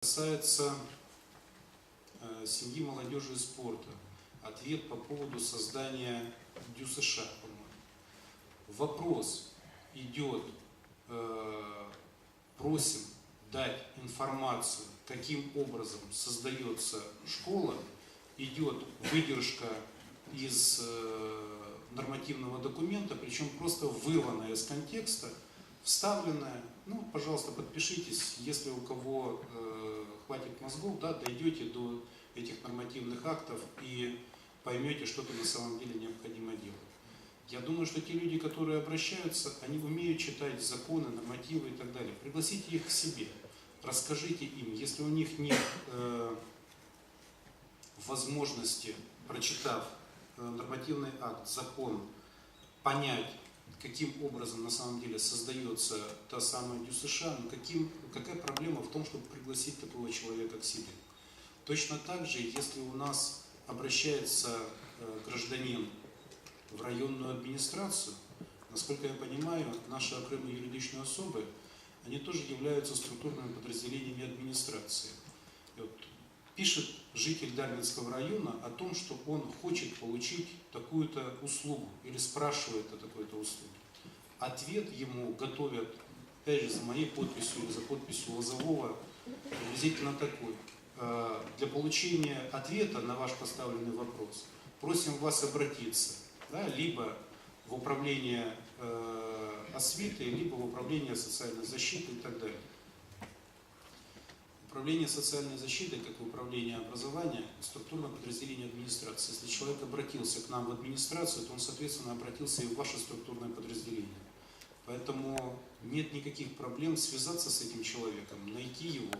касается э, семьи, молодежи и спорта, ответ по поводу создания Дю США, по-моему. Вопрос идет, э, просим дать информацию, каким образом создается школа, идет выдержка из э, нормативного документа, причем просто вырванная из контекста, вставленная. Ну, пожалуйста, подпишитесь, если у кого э, хватит мозгов, да, дойдете до этих нормативных актов и поймете, что то на самом деле необходимо делать. Я думаю, что те люди, которые обращаются, они умеют читать законы, нормативы и так далее. Пригласите их к себе, расскажите им, если у них нет э, возможности, прочитав э, нормативный акт, закон, понять, каким образом на самом деле создается та самая Дю США, но каким, какая проблема в том, чтобы пригласить такого человека к себе. Точно так же, если у нас обращается э, гражданин в районную администрацию, насколько я понимаю, наши окремые юридичные особы, они тоже являются структурными подразделениями администрации. И вот пишет житель Дарвинского района о том, что он хочет получить такую-то услугу или спрашивает о такой-то услуге. Ответ ему готовят, опять же, за моей подписью или за подписью Лозового, приблизительно такой. Э, Для получения ответа на ваш поставленный вопрос просим вас обратиться да, либо в управление э, освиты, либо в управление социальной защиты и так далее. Управление социальной защиты, как и управление образования, структурное подразделение администрации. Если человек обратился к нам в администрацию, то он, соответственно, обратился и в ваше структурное подразделение. Поэтому нет никаких проблем связаться с этим человеком, найти его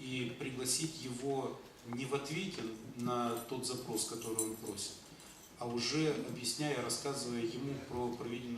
и пригласить его не в ответе на тот запрос, который он просит, а уже объясняя, рассказывая ему про проведенную